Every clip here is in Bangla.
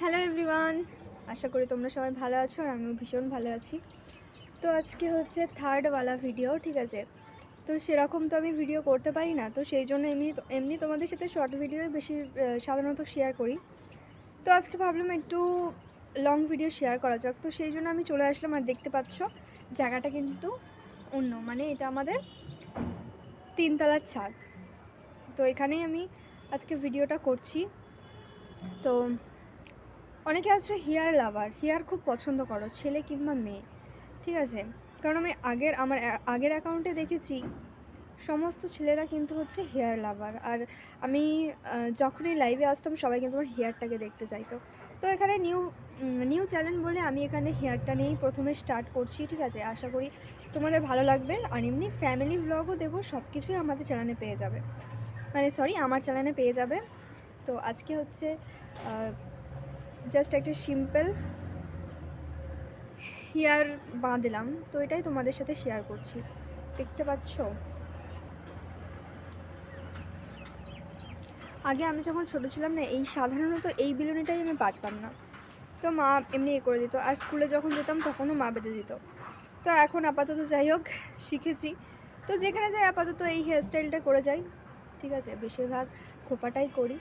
হ্যালো এভরিওয়ান আশা করি তোমরা সবাই ভালো আছো আর আমিও ভীষণ ভালো আছি। তো আজকে হচ্ছে থার্ডওয়ালা ভিডিও ঠিক আছে? তো সেরকম তো আমি ভিডিও করতে পারি না, তো সেই জন্য এমনি এমনি তোমাদের সাথে শর্ট ভিডিওই বেশি সাধারণত শেয়ার করি। তো আজকে ভাবলাম একটু লং ভিডিও শেয়ার করা যাক। তো সেই জন্য আমি চলে আসলাম আর দেখতে পাচ্ছ, জায়গাটা কিন্তু অন্য মানে এটা আমাদের তিনতলার ছাদ। তো এখানেই আমি আজকে ভিডিওটা করছি। তো অনেকে আছে হেয়ার লাভার, হেয়ার খুব পছন্দ করো, ছেলে কিংবা মেয়ে, ঠিক আছে? কারণ আমি আগের, আমার আগের অ্যাকাউন্টে দেখেছি, সমস্ত ছেলেরা কিন্তু হচ্ছে হেয়ার লাভার। আর আমি যখনই লাইভে আসতাম, সবাই কিন্তু আমার হেয়ারটাকে দেখতে চাইতো। তো এখানে নিউ নিউ চ্যানেল বলে আমি এখানে হেয়ারটা নিয়েই প্রথমে স্টার্ট করছি, ঠিক আছে? আশা করি তোমাদের ভালো লাগবে। আর এমনি ফ্যামিলি ব্লগও দেবো সব কিছুই আমাদের চ্যানেলে পেয়ে যাবে। মানে সরি আমার চ্যানেলে পেয়ে যাবে। তো আজকে হচ্ছে জাস্ট একটা সিম্পল হেয়ার বাঁধলাম। তো এটাই তোমাদের সাথে শেয়ার করছি। দেখতে পাচ্ছ? আগে আমি যখন ছোট ছিলাম না, এই সাধারণত এই বিলুনিটাই আমি পারতাম না। তো মা এমনি এ করে দিত। আর স্কুলে যখন যেতাম, তখনও মা বেঁধে দিত। তো এখন আপাতত যাই হোক, শিখেছি। তো যেখানে যাই, আপাতত এই হেয়ারস্টাইলটা করে যাই। ঠিক আছে? বেশিরভাগ খোপাটাই করি।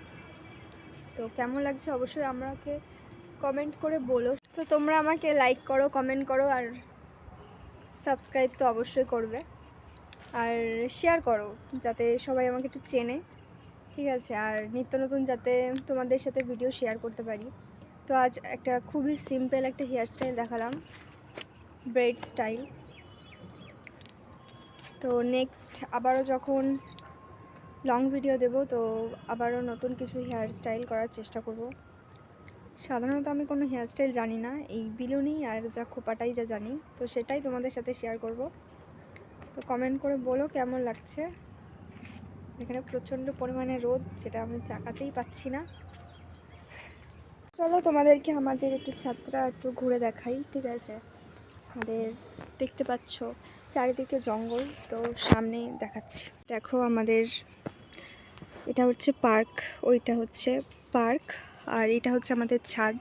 তো কেমন লাগছে? অবশ্যই আমাকে কমেন্ট করে বলো। তো তোমরা আমাকে লাইক করো কমেন্ট করো আর সাবস্ক্রাইব তো অবশ্যই করবে। আর শেয়ার করো, যাতে সবাই আমাকে একটু চেনে। ঠিক আছে, আর নিত্য নতুন যাতে তোমাদের সাথে ভিডিও শেয়ার করতে পারি। তো আজ একটা খুবই সিম্পল একটা হেয়ার স্টাইল দেখালাম। ব্রেড স্টাইল তো নেক্সট আবারও যখন লং ভিডিও দেবো, তো আবারও নতুন কিছু হেয়ার স্টাইল করার চেষ্টা করব। সাধারণত আমি কোনো হেয়ার স্টাইল জানি না। এই বিলুনি আর যা খোপাটাই যা জানি, তো সেটাই তোমাদের সাথে শেয়ার করব। তো কমেন্ট করে বলো কেমন লাগছে? এখানে প্রচণ্ড পরিমাণে রোদ, যেটা আমি চাকাতেই পাচ্ছি না। চলো তোমাদেরকে আমাদের একটু ছাত্রা একটু ঘুরে দেখাই, ঠিক আছে? আমাদের দেখতে পাচ্ছ চারিদিকে জঙ্গল, তো সামনে দেখাচ্ছি। দেখো আমাদের, এটা হচ্ছে পার্ক, ওইটা হচ্ছে পার্ক। আর এটা হচ্ছে আমাদের ছাদ।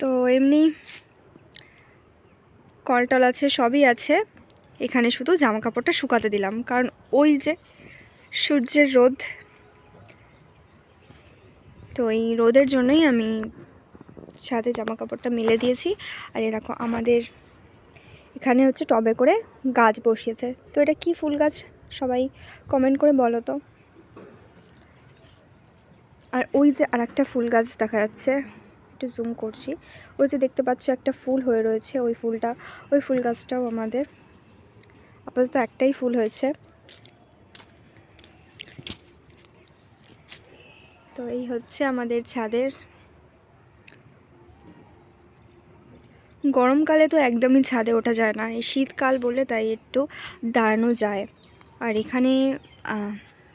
তো এমনি কলটল আছে, সবই আছে। এখানে শুধু জামা কাপড়টা শুকাতে দিলাম। কারণ ওই যে সূর্যের রোদ, তো এই রোদের জন্যই আমি ছাদে জামা কাপড়টা মেলে দিয়েছি। আর এ দেখো, আমাদের এখানে হচ্ছে টবে করে গাছ বসিয়েছে। তো এটা কি ফুল গাছ? সবাই কমেন্ট করে বলো তো। আর ওই যে আর একটা ফুল গাছ দেখা যাচ্ছে, একটু জুম করছি। ওই যে দেখতে পাচ্ছ একটা ফুল হয়ে রয়েছে ওই ফুলটা, ওই ফুল গাছটাও আমাদের। আপাতত একটাই ফুল হয়েছে। তো এই হচ্ছে আমাদের ছাদের। গরমকালে তো একদমই ছাদে ওঠা যায় না, এই শীতকাল বলে তাই একটু দাঁড়ানো যায়। আর এখানে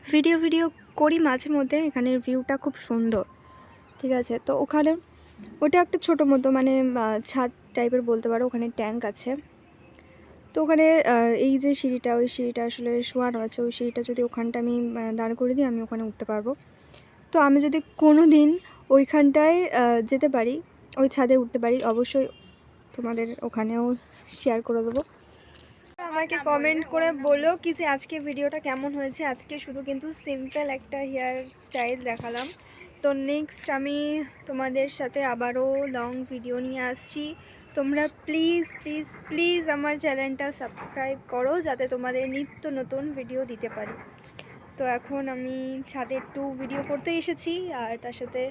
ভিডিও ভিডিও করি মাঝে মধ্যে এখানের ভিউটা খুব সুন্দর। ঠিক আছে? তো ওখানে, ওটা একটা ছোটো মতো মানে ছাদ টাইপের বলতে পারো, ওখানে ট্যাঙ্ক আছে। তো ওখানে এই যে সিঁড়িটা, ওই সিঁড়িটা আসলে শোয়ানো আছে, ওই সিঁড়িটা যদি ওখানটা আমি দাঁড় করে দিই, আমি ওখানে উঠতে পারব। তো আমি যদি কোনো দিন ওইখানটায় যেতে পারি, ওই ছাদে উঠতে পারি, অবশ্যই তোমাদের ওখানেও শেয়ার করে দেবো। আমাকে কমেন্ট করে বলো কি যে আজকে ভিডিওটা কেমন হয়েছে? আজকে শুধু কিন্তু সিম্পল একটা হেয়ার স্টাইল দেখালাম। তো নেক্সট আমি তোমাদের সাথে আবারও লং ভিডিও নিয়ে আসছি। তোমরা প্লিজ প্লিজ প্লিজ আমার চ্যানেলটা সাবস্ক্রাইব করো যাতে তোমাদের নিত্য নতুন ভিডিও দিতে পারি। তো এখন আমি ছাদে একটু ভিডিও করতে এসেছি আর তার সাথে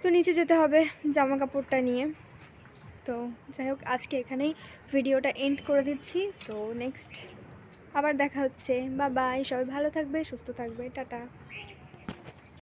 তো নিচে যেতে হবে জামা কাপড়টা নিয়ে। তো যাই হোক, আজকে এখানেই ভিডিওটা এন্ড করে দিচ্ছি। তো নেক্সট আবার দেখা হচ্ছে। বা বাই সবাই ভালো থাকবে, সুস্থ থাকবে, টাটা।